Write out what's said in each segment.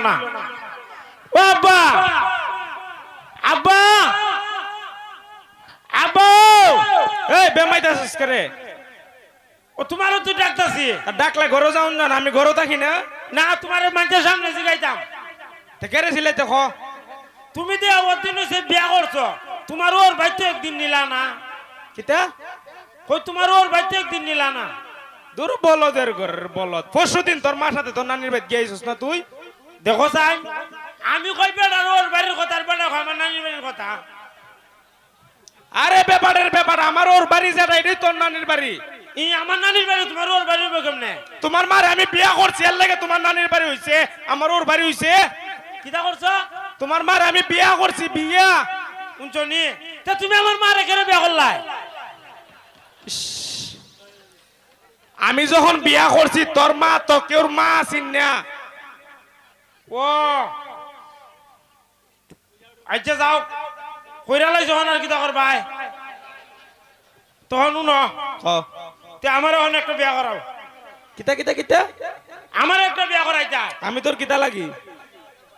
না। বাবা! আব্বা! আব্বা! করে ও তোমারও তো ডাকতাছি। ডাকলে ঘরে যাও না আমি ঘরে থাকি না। না তোমার মানুষের সামনে জিগাইতাম। কেড়ে ছিলে তুমি যে ওর দিন সে বিয়া করছ তোমার ওর বাড়িতে একদিন নিলা না। কিতা? কই তোমার ওর বাড়িতে একদিন নিলা না। দূর বলদের ঘরের বলদ। পরশু দিন তোর মার সাথে তোর নানির বাড়ি গিয়েছিস না তুই? দেখো চাই আমি কই বেড়ার ওর বাড়ির কথা আর বেড়া আমার নানির বাড়ির কথা। আরে ব্যাপারের ব্যাপার আমার ওর বাড়ি যেটা এটাই তোর নানির বাড়ি। ই আমার নানির বাড়ি তোমার ওর বাড়ির বেগম নে তোমার মার আমি বিয়া করছি এর লাগে তোমার নানির বাড়ি হইছে। আমার ওর বাড়ি হইছে। কিতা করছ? তোমার মার আমি বিয়া করছি বিয়া। শুনছো নি? তা তুমি আমার মা রেখে বিয়া করলাই? আমি যখন বিয়া করছি তোর মা তো কেউ মা আছিন না। ও। আচ্ছা যাও। কইরা লাই যখন আর কিতা করবাই? তখন উন তে আমার এখন একটা বিয়া করাও। কিতা কিতা কিতা? আমার একটা বিয়া করাই যায় আমি তোর কিতা লাগি?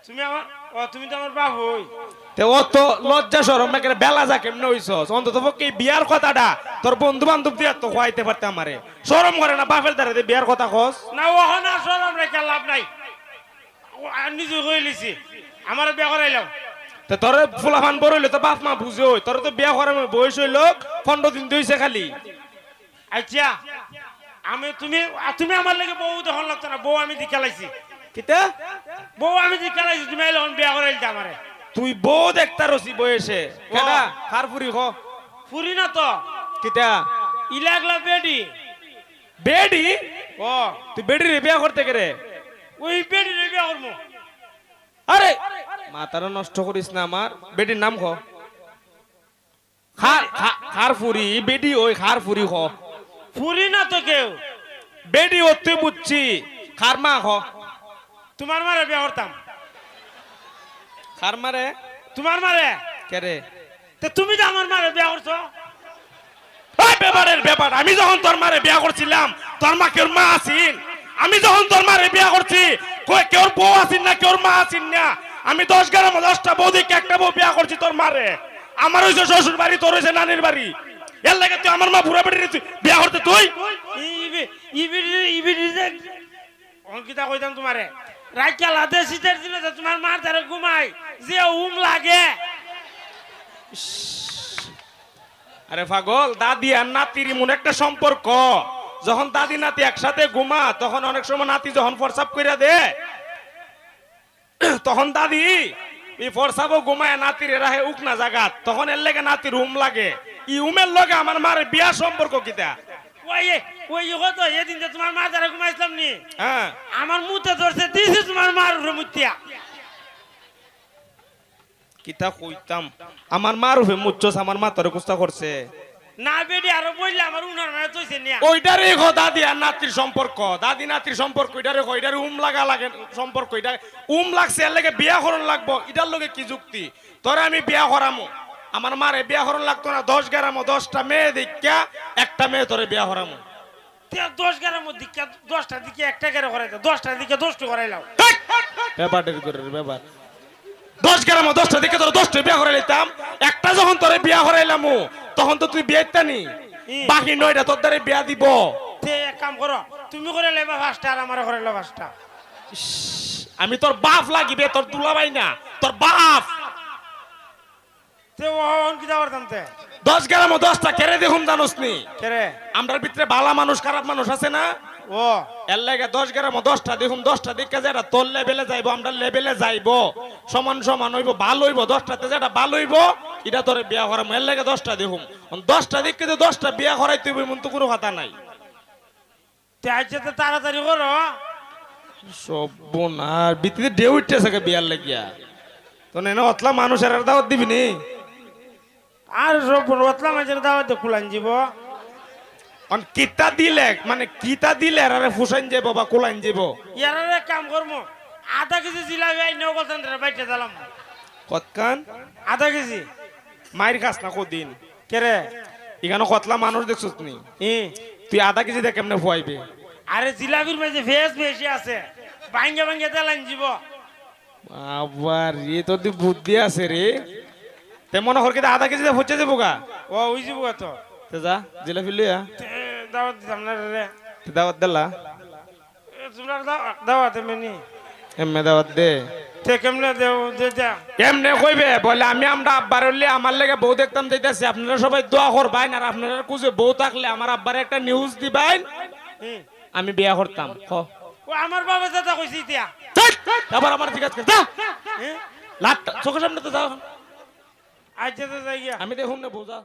তুমি আমার ও তুমি তো আমার বাপ হই তে ও তো লজ্জা সরম একেবারে বেলা যা কেমনে হইছস? অন্তত পক্ষে বিয়ার কথাটা তোর বন্ধু বান্ধব দিয়া তো খোয়াইতে পারতে আমারে। শরম করে না বাপের দ্বারা বিয়ার কথা কস। না ওখানে আমরা কে লাভ নাই। নিজে হয়ে লিছি আমার বিয়া করাইলাম। তে তোর ফুলাফান বড় হইলে তো বাপ মা বুঝে হই। তোর তো বিয়া করার বয়স হইল পনেরো দিন দিয়েছে খালি। আচ্ছা আমি তুমি তুমি আমার লাগে বউ তখন লাগতো না বউ আমি দিকে লাইছি। কিতা? বউ আমি দিকে লাইছি তুমি এখন বিয়া করাইলতে আমারে। তুই বউ দেখতা রসি বয়সে। কেডা? খার ফুরি খ ফুরি না তো। কিতা? ইলাগলা বেডি। বেডি? ও। তুই বেডি রে বিয়া করতে কে রে ওই বেডি রে আরে! মাতারা নষ্ট করিস না আমার। বেডির নাম খ খার খার ফুরি বেডি ওই খার ফুরি খ ফুরি না তো কেউ? বেডি ও তুই বুঝছি খার মা খ তোমার মারে বিয়া করতাম। খার মারে? তোমার মারে? কে রে? তো তুমি তো আমার মারে বিয়া করছ। ওই ব্যাপারের ব্যাপার। আমি যখন তোর মারে বিয়া করছিলাম তোর মা কেউ মা আসিন আমি যখন তোর মারে বিয়া করছি কই কেউ বউ আসিন না কেউ মা আসিন না? আমি দশ গ্রাম দশটা বউ দিকে একটা বউ বিয়া করছি তোর মারে। আমার হয়েছে শ্বশুর বাড়ি তোর হয়েছে নানির বাড়ি। এর লাগে তুই আমার মা বুড়া বেড়ি বিয়া করতে তুই? অঙ্কিতা কইতাম তোমারে শীতের দিনে তোমার মার ধারে ঘুমাই যে উম লাগে। আরে পাগল দাদি আর নাতির এমন একটা সম্পর্ক। যখন দাদি নাতি একসাথে ঘুমা তখন অনেক সময় নাতি যখন ফরসাপ কইরা দে তখন দাদি এই ফরসাবও ঘুমায় নাতির রাহে জাগাত। তখন এর লেগে নাতির উম লাগে। ই উমের লগে আমার মারে বিয়া সম্পর্ক কিতা? তোমার মার ধারে ঘুমাইছিলাম নি হ্যাঁ। আমার মুতে ধরছে দিছে তোমার মার উপরে মুতিয়া কিতা কইতাম? আমার মার উফে মুচ্ছস আমার মা তোরে কুস্তা করছে। না বেডি আরও বললে আমার উনার মানে তৈছে নিয়া। ওইটারে গো দাদি আর নাতির সম্পর্ক। দাদি নাতির সম্পর্ক ওইটারে গো ওইটারে উম লাগা লাগে সম্পর্ক এটা উম লাগছে এর লাগে বিয়া করন লাগবো। এটার লগে কি যুক্তি? তোরে আমি বিয়া করামু আমার মারে বিয়া করন লাগতো না দশ গ্রামো দশটা মেয়ে দেখা একটা মেয়ে তোরে বিয়া করামু দশ কে- দশটা দিকে একটা করে করাইতো দশটার দিকে দশটা করাইলাম ব্যাপারটার করে ব্যাপার? দশ গ্রামো দশটা দিকে তোর দশটা বিয়া করে নিতাম একটা যখন তোরে বিয়া তখন তো তুই বিয়ে নি বাকি নয়টা তোর দ্বারা বিয়া দিব। তে এক কাম করো তুমি করে লেবা ফার্স্টটা আর আমার করে লেবা ফার্স্টটা আমি তোর বাপ লাগিবে তোর দুলাভাই না তোর বাপ। তে ও অঙ্কিতা করতাম তে? দশ গ্রামো দশটা কেড়ে দেখুন জানোস নি। কেরে আমরার ভিতরে ভালো মানুষ খারাপ মানুষ আছে না? ও। এর লাগে দশ গ্রামো দশটা দেখুন দশটা দিকে যেটা তোর লেভেলে যাইবো আমরা লেভেলে যাইবো। সমান সমান হইব ভালো হইব দশটাতে যেটা ভালো হইব এটা তোরে বিয়া করাম এর লাগে দশটা দেখুন। দশটা দিকে যে দশটা বিয়া করাই তুই মন তো কোনো কথা নাই। তাড়াতাড়ি করো। সব ডে উঠতেছে বিয়ার লাগিয়া। তো নেন অতলা মানুষের দাওয়াত দিবি নি? আর সব রতলা মাছের দাওয়াতে খুলান যাব অন কিতা দিলে? মানে কিতা দিলে? আরে ফুসাইন যাব বা কোলাইন যাব ইয়ার কাম করব আধা কেজি জিলাপি আই নগল রে বাইটে দিলাম। কতকান? আধা কেজি। মায়ের খাস না কদিন। কেরে এখানে কতলা মানুষ দেখছিস নি ই। তুই আধা কেজি দেখ কেমনে ফুয়াইবে? আরে জিলাপির মাঝে ভেজ বেশি আছে। ভাঙ্গে ভাঙ্গে দিলাম যাব আবার রে তো দি বুদ্ধি আছে রে। তে মনে হর আধা কেজি ফুচে যাব গা? ও ওই যাব তো। তে যা জিলাপি লইয়া। দাওয়াত দিতাম না রে। দাওয়াত দিলা? এ, দাওয়াত এমনি এমনি দাওয়াত দে। তে কেমনে দেও? দে যা এমনে কইবে বলে আমি আমরা আব্বার হলে আমার লেগে বউ দেখতাম দিতেছি। আপনারা সবাই দোয়া করবেন আর আপনারা কুজে বউ থাকলে আমার আব্বার একটা নিউজ দিবেন আমি বিয়া করতাম। খ ও আমার বাবা দাদা কইছি ইতিয়া। ধ্যাৎ, আবার আমার জিজ্ঞাসা করে। লাট চোখের সামনে তো যাও আজ যাই আমি দেখুন না যা।